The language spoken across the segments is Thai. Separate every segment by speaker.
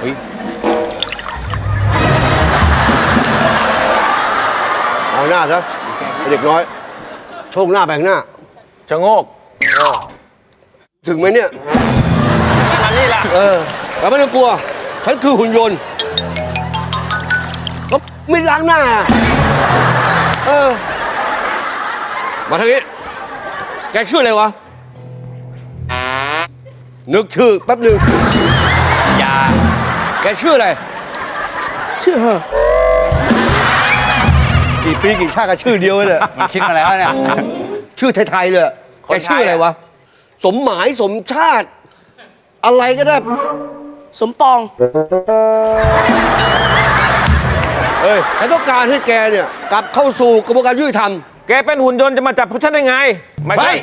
Speaker 1: เฮ้ย
Speaker 2: เอาหน้าซะไอ้เด็กน้อย โชคหน้าไปข้างหน้า
Speaker 1: ชะโงก
Speaker 2: ถึงไหมเนี่ย
Speaker 1: อันนี้ล่ะ
Speaker 2: เออแต่ไม่ต้องกลัว ฉันคือหุ่นยนต์ก็ไม่ล้างหน้าอะเออ มาทางนี้ แกชื่ออะไรวะ นึกชื่อแป๊บหนึ่ง
Speaker 1: อย่า
Speaker 2: แกชื่ออะไร ชื่อเหอะกี่ปีกี่ชาติก็ชื่อเดียวเลย
Speaker 1: มันคิดมาแล้วเนี่ย
Speaker 2: ชื่อไทยๆเลย
Speaker 1: ค
Speaker 2: แก
Speaker 1: นไทย
Speaker 2: ชื่ออะไรวะ สมหมายสมชาติ อะไรก็ได้
Speaker 3: สมปอง
Speaker 2: เอ้ยฉันต้องการให้แกเนี่ย กลับเข้าสู่กระบวนการยุติธรรม
Speaker 1: แกเป็นหุ่นยนต์จะมาจับพวกฉันได้ไง ไม่ใช่
Speaker 2: เฮ้ย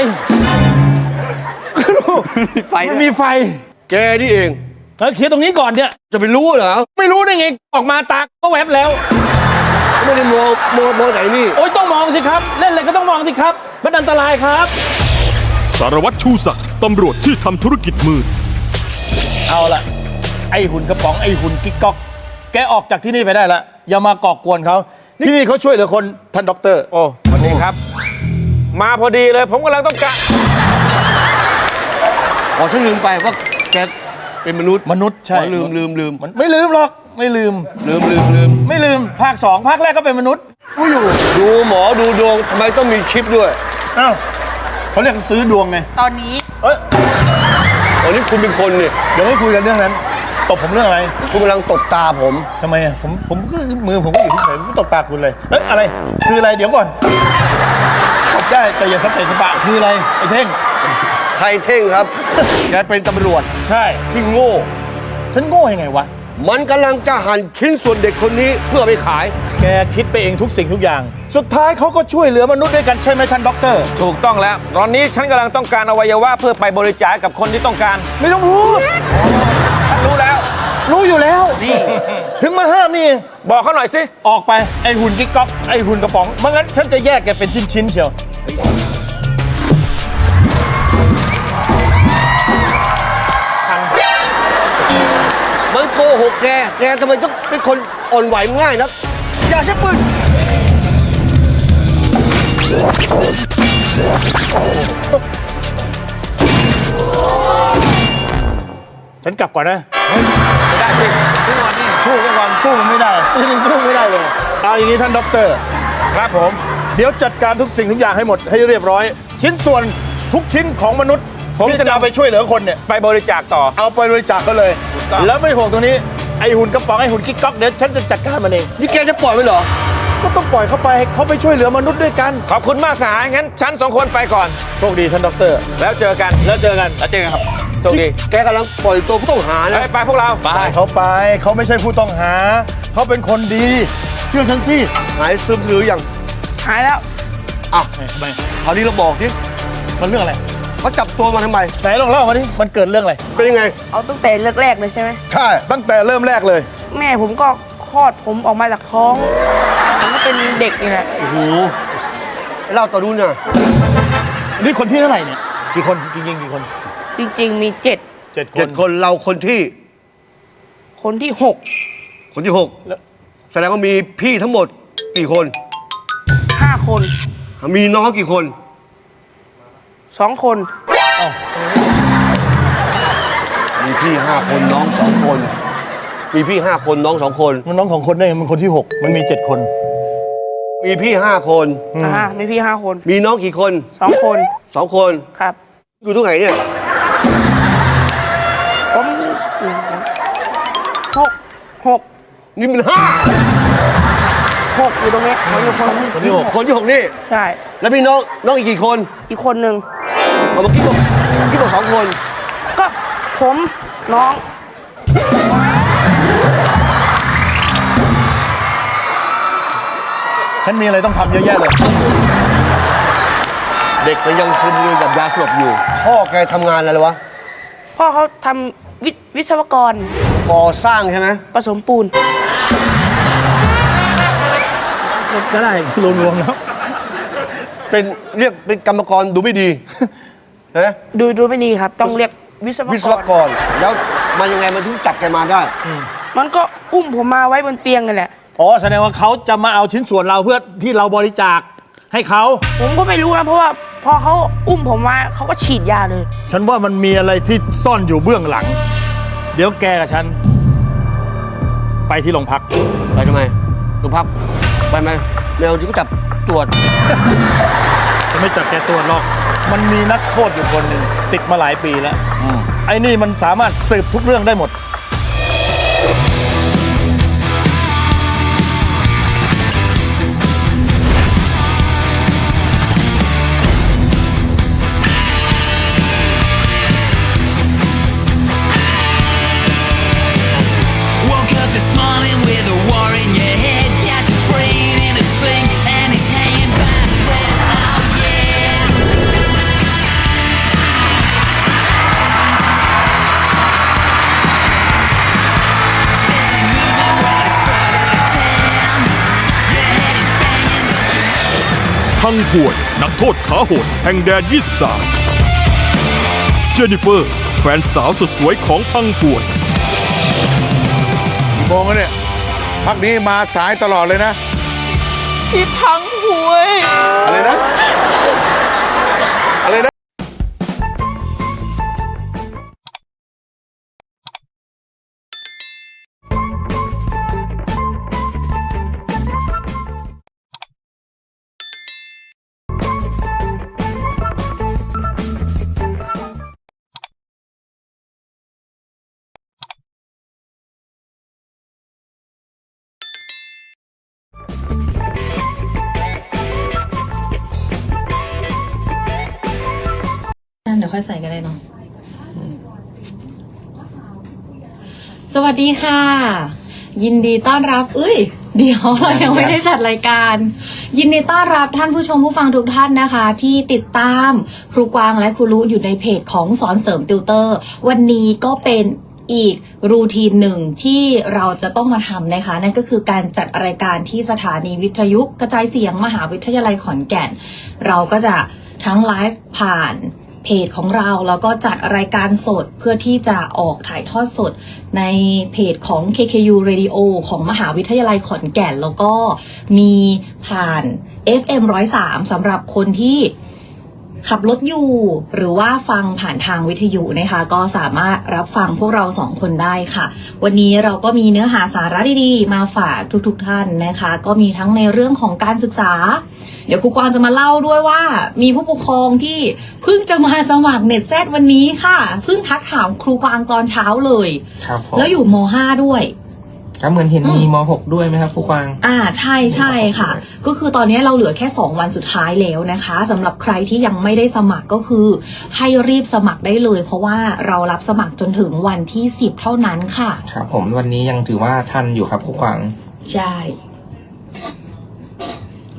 Speaker 4: ตากตาย
Speaker 1: ไฟ
Speaker 4: มันมีไฟ
Speaker 2: แกนี่เอง
Speaker 4: เออเคลียร์ตรงนี้ก่อนเนี่ย
Speaker 2: จะไปรู้เหรอ
Speaker 4: ไม่รู้ได้ไง ออกมาตาก็แวบแล้ว
Speaker 2: ไม่ได้มองมองมองไหนนี่
Speaker 4: โอ๊ยต้องมองสิครับ เล่นอะไรก็ต้องมองสิครับ มันอันตรายครับ
Speaker 5: สารวัตรชูศักดิ์ตำรวจที่ทำธุรกิจมืด
Speaker 4: เอาละไอ้หุ่นกระป๋องไอ้หุ่นกิ๊กก๊อก แกออกจากที่นี่ไปได้ละอย่ามาก่อกวนเขาที่นี่เขาช่วยเหลือคนท่านด็อกเตอร์
Speaker 1: โอ้สวัสดีครับ มาพอดีเลย ผมกำลังต้องการ
Speaker 2: อ๋อฉันลืมไปว่าแกเป็นมนุษย์
Speaker 4: มนุษย์ใช่
Speaker 2: อ๋อลืมลืมลืม
Speaker 4: มันไม่ลืมหรอกไม่ลืม
Speaker 2: ลืมลืมลืม
Speaker 4: ไม่ลืมภาคสองภาคแรกก็เป็นมนุษย์รู้อยู่
Speaker 2: ดูหมอดูดวงทำไมต้องมีชิปด้วย
Speaker 4: อ้าวเขาเรียกซื้อดวงไง
Speaker 3: ตอนนี้
Speaker 4: เอ้ย
Speaker 2: ตอนนี้คุณเป็นคนเนี่ย
Speaker 4: เดี๋ยวไม่คุยกันเรื่องนั้นตบผมเรื่องอะไร
Speaker 2: คุณกำลังตบตาผม
Speaker 4: ทำไมอะผมผมก็มือผมก็อยู่ที่เฉยผมก็ตบตาคุณเลยเอ้ยอะไรคืออะไรเดี๋ยวก่อนตบ ได้แต่อย่าสเปะสปะคืออะไรไอ้เท่ง
Speaker 2: ใครเท่งครับ แกเป็นตำรวจ
Speaker 4: ใช่
Speaker 2: ที่โง่
Speaker 4: ฉันโง่ยังไงวะ
Speaker 2: มันกำลังจะหั่นชิ้นส่วนเด็กคนนี้เพื่อเอาไปขาย
Speaker 4: แกคิดไปเองทุกสิ่งทุกอย่าง สุดท้ายเขาก็ช่วยเหลือมนุษย์ด้วยกันใช่ไหมท่านด็อกเตอร์
Speaker 1: ถูกต้องแล้ว ตอนนี้ฉันกำลังต้องการอวัยวะเพื่อไปบริจาคกับคนที่ต้องการ
Speaker 4: ไม่ต้องพูด
Speaker 1: ฉันรู้แล้ว
Speaker 4: รู้อยู่แล้ว ถึงมาห้ามนี่
Speaker 1: บอกเขาหน่อยสิ
Speaker 4: ออกไปไอ้หุ่นกิ๊กก๊อกไอ้หุ่นกระป๋องไม่งั้นฉันจะแยกแกเป็นชิ้นๆเชียว
Speaker 2: โกหกแก แกทำไมต้องเป็นคนอ่อนไหวง่ายนักอย่าใช้ปืน
Speaker 4: ฉันกลับก่อนนะ
Speaker 1: ไม่ได้สิทุกวันนี้ชู้กันก่อน
Speaker 4: สู้มันไม่ได้สู้ไม่ได้เลยเอาอย่างนี้ท่านด็อกเตอร์
Speaker 1: ครับผม
Speaker 4: เดี๋ยวจัดการทุกสิ่งทุกอย่างให้หมดให้เรียบร้อย ชิ้นส่วนทุกชิ้นของมนุษย์
Speaker 1: ผม
Speaker 4: ที่
Speaker 1: จะ
Speaker 4: จะเอาไปช่วยเหลือคนเนี่ย
Speaker 1: ไปบริจาคต่อ
Speaker 4: เอาไปบริจาคก็เลย
Speaker 1: ถูกต้อง
Speaker 4: แล้วไม่ห่วงตรงนี้ ไอหุ่นกระป๋องไอหุ่นกิ๊กก๊อกเดี๋ยวฉันจะจัดการมันเอง
Speaker 2: นี่แกจะปล่อยมันเหรอ
Speaker 4: ก็ต้องปล่อยเขาไปให้เขาไปช่วยเหลือมนุษย์ด้วยกัน
Speaker 1: ขอบคุณมากสหายงั้นฉันสองคนไปก่อน
Speaker 4: โชคดีท่านด็อกเตอร์
Speaker 1: แล้วเจอกัน
Speaker 4: แล้วเจอกัน
Speaker 1: แล้วเจอกันครับโชคดี
Speaker 2: แกกำลังปล่อยตัวผู้ต้องหา
Speaker 1: เฮ้
Speaker 2: นะ
Speaker 1: ยไปพวกเราไป
Speaker 4: เขาไปเขาไม่ใช่ผู้ต้องหา เขาเป็นคนดี เชื่อฉันสิ
Speaker 2: หายซึมหรือยัง
Speaker 3: หายแล้ว
Speaker 2: อ้าว
Speaker 4: เอ้ยทำไม
Speaker 2: คราวนี้เราบอกดิ
Speaker 4: มันเรื่องอะไร
Speaker 2: เขาจับตัวมาทำไม
Speaker 4: ไหนลองเล่ามาดิ มันเกิดเรื่องอะไร
Speaker 2: เป็นยังไง
Speaker 3: เอาตั้งแต่แรกๆเลยใช่ไหม
Speaker 2: ใช่
Speaker 4: ตั้งแต่เริ่มแรกเลย
Speaker 3: แม่ผมก็คลอดผมออกมาจากท้องผมก็เป็นเด็กนี่แหละ
Speaker 4: โอ้โห
Speaker 2: เล่าต่อดูน่ะ
Speaker 4: นี่คนที่เท่าไหร่เนี่ย กี่คนจริงๆกี่คน
Speaker 3: จริง ๆ มีเจ็ด
Speaker 4: เจ็ดค
Speaker 2: เจ็ด
Speaker 4: น
Speaker 2: คนเราคนที่
Speaker 3: คนที่หก
Speaker 2: คนที่หก
Speaker 4: แล้ว
Speaker 2: แสดงว่ามีพี่ทั้งหมดกี่คน
Speaker 3: ห้าคน
Speaker 2: มีน้องกี่คน
Speaker 3: สองคน
Speaker 2: มีพี่ห้าคนน้องสองคน มีพี่ห้าคนน้องสองคน
Speaker 4: มันน้องของคนได้มันคนที่หกมันมีเจ็ดคน
Speaker 2: มีพี่ห้าคน
Speaker 3: อ่ามีพี่ห้าคน
Speaker 2: มีน้องกี่คน
Speaker 3: สองคน
Speaker 2: สองคน
Speaker 3: ครับ
Speaker 2: อยู่ตรงไหนเนี่ย ผม
Speaker 3: หหกหก
Speaker 2: นี่มันห้า
Speaker 3: หกอยู่ตรงนี้ผมอยู่คน
Speaker 4: คนที่หก
Speaker 2: คนที่หกนี่
Speaker 3: ใช่
Speaker 2: แล้วพี่น้องน้องอีกกี่คน
Speaker 3: อีกคนหนึ่ง
Speaker 2: เอาเมื่อกี้บอกเมื่อกี้บอกสองคน
Speaker 3: ก็ผมน้อง
Speaker 4: ฉันมีอะไรต้องทำเยอะแยะเลย
Speaker 2: เด็กมันยังซึมอยู่กับยาสลบอยู่ พ่อแกทำงานอะไรวะ
Speaker 3: พ่อเขาทำวิวิศวกร
Speaker 2: ก่อสร้างใช่ไหม
Speaker 3: ผสมปูน
Speaker 4: ก็ได้รวมๆแล้ว
Speaker 2: เป็นเรียกเป็นกรรมกรดูไม่ดีนะ
Speaker 3: ดูดูไม่ดีครับ ต้องเรียกวิศว
Speaker 2: วิศว
Speaker 3: ก
Speaker 2: ก
Speaker 3: ร
Speaker 2: รแล้วมันยังไงมันถึงจับแกมาได้
Speaker 3: มันก็อุ้มผมมาไว้บนเตียงกันแหละ
Speaker 4: อ๋อแสดงว่าเขาจะมาเอาชิ้นส่วนเราเพื่อที่เราบริจาคให้เขา
Speaker 3: ผมก็ไม่รู้นะเพราะว่าพอเขาอุ้มผมมาเขาก็ฉีดยาเลย
Speaker 4: ฉันว่ามันมีอะไรที่ซ่อนอยู่เบื้องหลัง เดี๋ยวแกกับฉัน ไปที่โรงพัก
Speaker 2: ไปทำไมโรงพัก ไปไหมแมวที่ก็จับตรวจ
Speaker 4: ฉันไม่จับแกตัวจหรอกมันมีนักโทษอยู่คนหนึ่งติดมาหลายปีแล้ว ไอ้นี่มันสามารถสืบทุกเรื่องได้หมด
Speaker 5: งพวยนักโทษขาโหดแห่งแดน 23 เจนนิเฟอร์ แฟนสาวสุดสวยของพังพวย
Speaker 6: กี่โมงแล้วเนี่ยพักนี้มาสายตลอดเลยนะ
Speaker 7: พี่พังหวย
Speaker 6: อะไรนะ
Speaker 8: เดี๋ยวค่อยใส่กันเลยเนาะสวัสดีค่ะ ยินดีต้อนรับอุ้ย เดี๋ยวเรายังไม่ได้จัดรายการ ยินดีต้อนรับท่านผู้ชมผู้ฟังทุกท่านนะคะ ที่ติดตามครูกวางและครูรู้อยู่ในเพจของสอนเสริมติวเตอร์ วันนี้ก็เป็นอีกรูทีนหนึ่งที่เราจะต้องมาทำนะคะ นั่นก็คือการจัดรายการที่สถานีวิทยุกระจายเสียงมหาวิทยาลัยขอนแก่น เราก็จะทั้งไลฟ์ผ่าน เพจของเราแล้วก็จัดรายการสดเพื่อที่จะออกถ่ายทอดสดในเพจของ KKU Radio ของมหาวิทยาลัยขอนแก่น แล้วก็มีผ่าน FM 103สำหรับคนที่ ขับรถอยู่หรือว่าฟังผ่านทางวิทยุนะคะ ก็สามารถรับฟังพวกเราสองคนได้ค่ะ วันนี้เราก็มีเนื้อหาสาระดีๆ มาฝากทุกๆท่านนะคะ ก็มีทั้งในเรื่องของการศึกษา เดี๋ยวครูกวางจะมาเล่าด้วยว่า มีผู้ปกครองที่เพิ่งจะมาสมัครเน็ตแซดวันนี้ค่ะเพิ่งทักถามครูกวางตอนเช้าเลย
Speaker 7: ครับผม
Speaker 8: แล้วอยู่ม 5 ด้วย
Speaker 7: ครับเหมือนเห็นมีม .6 ด้วยไหมครับผู้กวาง
Speaker 8: อ่าใช่ใช่ค่ะ ก็คือตอนนี้เราเหลือแค่ 2 วันสุดท้ายแล้วนะคะสำหรับใครที่ยังไม่ได้สมัครก็คือ ให้รีบสมัครได้เลย เพราะว่าเรารับสมัครจนถึงวันที่ 10 เท่านั้นค่ะ
Speaker 7: ครับผมวันนี้ยังถือว่าทันอยู่ครับผู้กวาง
Speaker 8: ใช่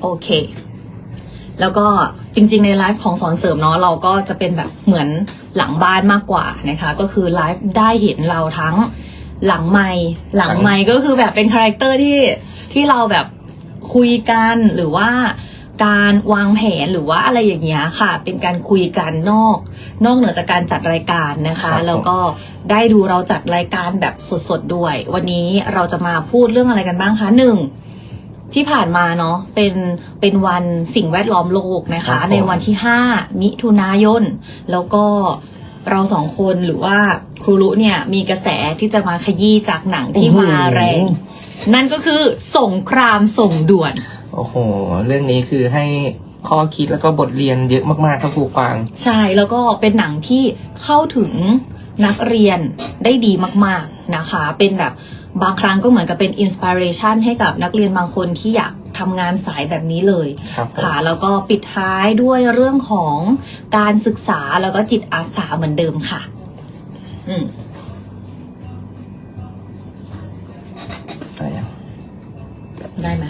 Speaker 8: โอเค แล้วก็จริง ๆ ในไลฟ์ของสอนเสริมเนาะเราก็จะเป็นแบบเหมือนหลังบ้านมากกว่านะคะ ก็คือไลฟ์ได้เห็นเราทั้ง หลังไมค์หลังไมค์ก็คือแบบเป็นคาแรคเตอร์ที่ที่เราแบบคุยกันหรือว่าการวางแผนหรือว่าอะไรอย่างเงี้ยค่ะ เป็นการคุยกันนอก นอกเหนือจากการจัดรายการนะคะ
Speaker 7: ครับผม
Speaker 8: แล้วก็ได้ดูเราจัดรายการแบบสดๆด้วย วันนี้เราจะมาพูดเรื่องอะไรกันบ้างคะหนึ่งที่ผ่านมาเนาะเป็นเป็นวันสิ่งแวดล้อมโลกนะ
Speaker 7: ครั
Speaker 8: คะ
Speaker 7: บผม
Speaker 8: ในวันที่ 5 มิถุนายน แล้วก็ เราสองคนหรือว่าครูรุเนี่ยมีกระแสที่จะมาขยี้จากหนังที่มาแรง นั่นก็คือสงครามส่งด่วน
Speaker 7: โอ้โห เรื่องนี้คือให้ข้อคิดแล้วก็บทเรียนเยอะมากๆครับผู้กวาง
Speaker 8: ใช่แล้วก็เป็นหนังที่เข้าถึงนักเรียนได้ดีมากๆนะคะ เป็นแบบบางครั้งก็เหมือนกับเป็นอินสปิเรชันให้กับนักเรียนบางคนที่อยาก ทำงานสายแบบนี้เลย
Speaker 7: ครับผม
Speaker 8: ค่ะแล้วก็ปิดท้ายด้วยเรื่องของการศึกษาแล้วก็จิตอาสาเหมือนเดิมค่ะ อืม
Speaker 7: อะไรอะ
Speaker 8: ได้ไหม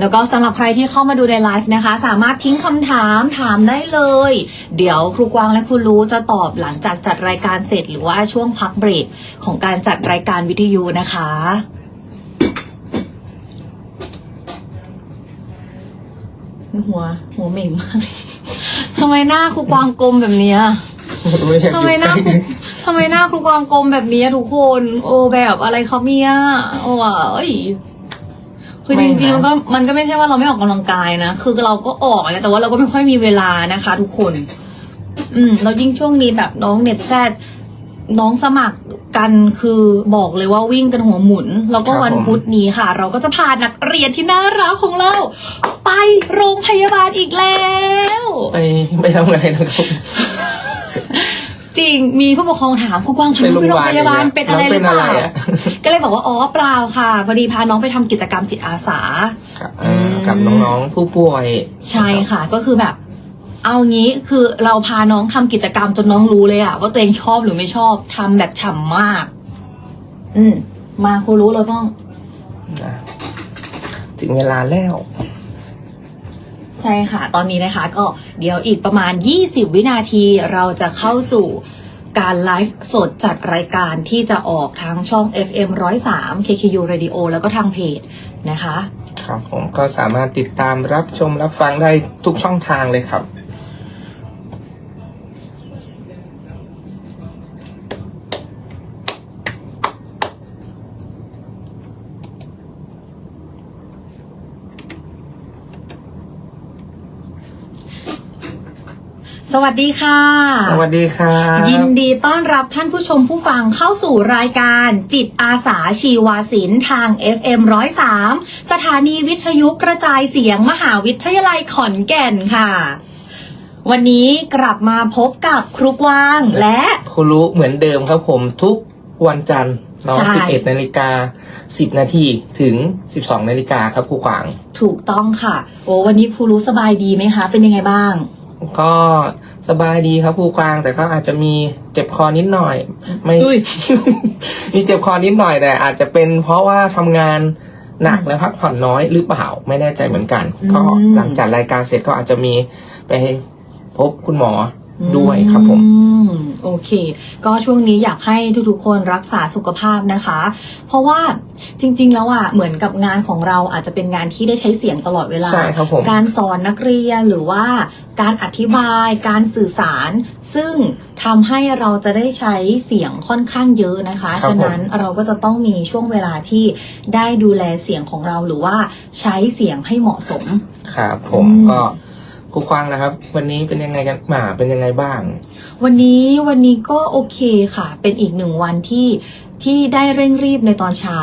Speaker 8: แล้วก็สำหรับใครที่เข้ามาดูในไลฟ์นะคะ สามารถทิ้งคำถามถามได้เลย เดี๋ยวครูกวางและครูรู้จะตอบหลังจากจัดรายการเสร็จหรือว่าช่วงพักเบรกของการจัดรายการวิทยุนะคะ หัว หัวเหม่งมากทำไมหน้าครูกวางกลมแบบเนี้ย
Speaker 7: ไม่อยากอ
Speaker 8: ทำไม
Speaker 7: ยู่
Speaker 8: หน้า
Speaker 7: ใก
Speaker 8: ครู
Speaker 7: ล้
Speaker 8: ทำไมหน้าครูกวางกลมแบบนี้ทุกคน โอ้แบบอะไรเขาเมียโอ้เอ้ยคือจริงๆมันก็มันก็ไม่ใช่ว่าเราไม่ออกกำลังกายนะ คือเราก็ออกนะแต่ว่าเราก็ไม่ค่อยมีเวลานะคะ ทุกคน อืมแล้วยิ่งช่วงนี้แบบน้องเน็ตแซดน้องสมัครกันคือบอกเลยว่าวิ่งกันหัวหมุน แล้วก็วันพุธนี้ค่ะ เราก็จะพานักเรียนที่น่ารักของเราไป โรงพยาบาลอีกแล้ว
Speaker 7: ไปไปทำไงนะครับ
Speaker 8: จริงมีผู้ปกครองถามครูกวางพา
Speaker 7: ไป
Speaker 8: น้อง
Speaker 7: โรง
Speaker 8: ไป
Speaker 7: พ
Speaker 8: โรง
Speaker 7: ยาบาล
Speaker 8: พยาบาลเป็นอะไร
Speaker 7: น้อง
Speaker 8: ห
Speaker 7: เป็
Speaker 8: รื
Speaker 7: น
Speaker 8: อเป
Speaker 7: อะไร
Speaker 8: ล่า
Speaker 7: อะ
Speaker 8: ก็เลยบอกว่าอ๋อเปล่าค่ะพอดีพาน้องไปทำกิจกรรมจิตอาสา
Speaker 7: ครับเอ่อกับน้องๆผู้ป่วย
Speaker 8: ใช่ค่ะก็คือแบบ เอางี้คือเราพาน้องทำกิจกรรมจนน้องรู้เลยอะว่าตัวเองชอบหรือไม่ชอบทำแบบฉ่ำมาก อืมมาครูรู้เราต้อง
Speaker 7: นะถึงเวลาแล้ว
Speaker 8: ใช่ค่ะ ตอนนี้นะคะก็เดี๋ยวอีกประมาณ 20 วินาทีเราจะเข้าสู่การไลฟ์สดจัดรายการที่จะออกทางช่อง FM 103 KKU Radio แล้วก็ทางเพจนะคะ
Speaker 7: ครับผมก็สามารถติดตามรับชมรับฟังได้ทุกช่องทางเลยครับ
Speaker 8: สวัสดีค่ะ
Speaker 7: สวัสดีครับ
Speaker 8: ยินดีต้อนรับท่านผู้ชมผู้ฟังเข้าสู่รายการจิตอาสาชีวาศิลป์ทาง FM 103 สถานีวิทยุกระจายเสียงมหาวิทยาลัยขอนแก่นค่ะ วันนี้กลับมาพบกับครูกวางและ
Speaker 7: ครูรู้เหมือนเดิมครับผมทุกวันจันทร์เนาะ
Speaker 8: ใช่
Speaker 7: 11นาฬิกา 10 นาทีถึง 12 นาฬิกาครับครูกวาง
Speaker 8: ถูกต้องค่ะ โอ้วันนี้ครูรู้สบายดีไหมคะ เป็นยังไงบ้าง
Speaker 7: ก็สบายดีครับครูกวางแต่ก็อาจจะมีเจ็บคอนิดหน่อย ไม่
Speaker 8: อุ้ย
Speaker 7: มีเจ็บคอนิดหน่อยแต่ อาจจะเป็นเพราะว่าทำงานหนักและพักผ่อนน้อยหรือเปล่าไม่แน่ใจเหมือนกัน
Speaker 8: อืม
Speaker 7: ก็หลังจากรายการเสร็จก็อาจจะมีไปพบคุณหมอ ด้วยครับผม
Speaker 8: อืมโอเค ก็ช่วงนี้อยากให้ทุกๆคนรักษาสุขภาพนะคะ เพราะว่าจริง ๆ แล้วอะเหมือนกับงานของเราอาจจะเป็นงานที่ได้ใช้เสียงตลอดเวลา
Speaker 7: ใช่ครับผม
Speaker 8: การสอนนักเรียนหรือว่าการอธิบายการสื่อสาร ซึ่งทำให้เราจะได้ใช้เสียงค่อนข้างเยอะนะคะ
Speaker 7: ครับ
Speaker 8: ฉะนั้นเราก็จะต้องมีช่วงเวลาที่ได้ดูแลเสียงของเราหรือว่าใช้เสียงให้เหมาะสม
Speaker 7: ครับผม
Speaker 8: อืม
Speaker 7: ก็ ครูกวางนะครับ วันนี้เป็นยังไงกันหมาเป็นยังไงบ้าง
Speaker 8: วันนี้วันนี้ก็โอเคค่ะ เป็นอีกหนึ่งวันที่ที่ได้เร่งรีบในตอนเช้า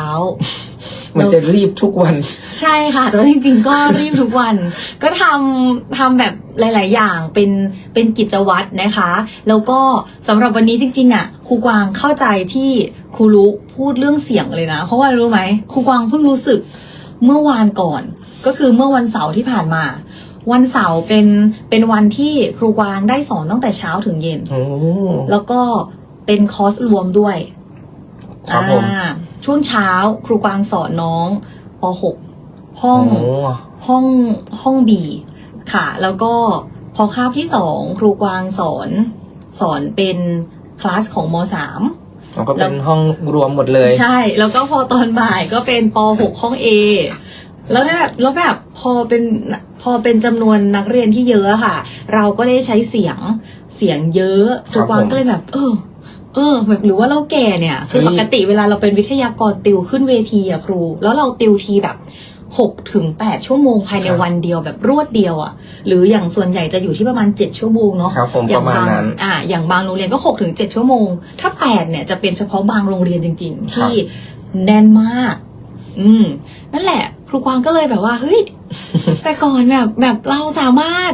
Speaker 7: มันจะรีบทุกวัน
Speaker 8: ใช่ค่ะ แต่ว่าจริง ๆ ก็รีบทุกวัน ก็ทำทำแบบหลาย ๆ อย่างเป็นเป็นกิจวัตรนะคะ แล้วก็สำหรับวันนี้จริง ๆ อะครูกวางเข้าใจที่ครูรู้พูดเรื่องเสียงเลยนะ เพราะว่ารู้ไหมครูกวางเพิ่งรู้สึกเมื่อวานก่อน ก็คือเมื่อวันเสาร์ที่ผ่านมา วันเสาร์เป็นเป็นวันที่ครูกวางได้สอนตั้งแต่เช้าถึงเย็น
Speaker 7: โอ้
Speaker 8: แล้วก็เป็นคอร์สรวมด้วย
Speaker 7: ครับผม
Speaker 8: อ่าช่วงเช้าครูกวางสอนน้องป .6 ห้อง
Speaker 7: โอ้
Speaker 8: ห้องห้องบีค่ะ แล้วก็พอคาบที่สองครูกวางสอนสอนเป็นคลาสของมสาม
Speaker 7: มันก็เป็นห้องรวมหมดเลย
Speaker 8: ใช่ แล้วก็พอตอนบ่ายก็เป็นป .6 ห้อง A แล้วแบบแล้วแบบพอเป็น พอเป็นจำนวนนักเรียนที่เยอะอะค่ะ เราก็ได้ใช้เสียงเสียงเยอะครูกวาง
Speaker 7: ผม
Speaker 8: ก็เลยแบบ เออเออแบบหรือว่าเราแก่เนี่ย คือ
Speaker 7: เฮ้ย
Speaker 8: ปกติเวลาเราเป็นวิทยากรติวขึ้นเวทีอะครู แล้วเราติวทีแบบหกถึงแปดชั่วโมงภายในวันเดียวแบบรวดเดียวอะหรืออย่างส่วนใหญ่จะอยู่ที่ประมาณเจ็ดชั่วโมงเนาะ
Speaker 7: ครับผม
Speaker 8: อย่
Speaker 7: ประมาณ
Speaker 8: บาง
Speaker 7: นั้น
Speaker 8: อ่าอย่างบางโรงเรียนก็หกถึงเจ็ดชั่วโมง ถ้าแปดเนี่ยจะเป็นเฉพาะบางโรงเรียนจริง ๆ ที่แน่นมาก อืมนั่นแหละ ครูกวางก็เลยแบบว่าเฮ้ย แต่ก่อนแบบแบบเราสามารถ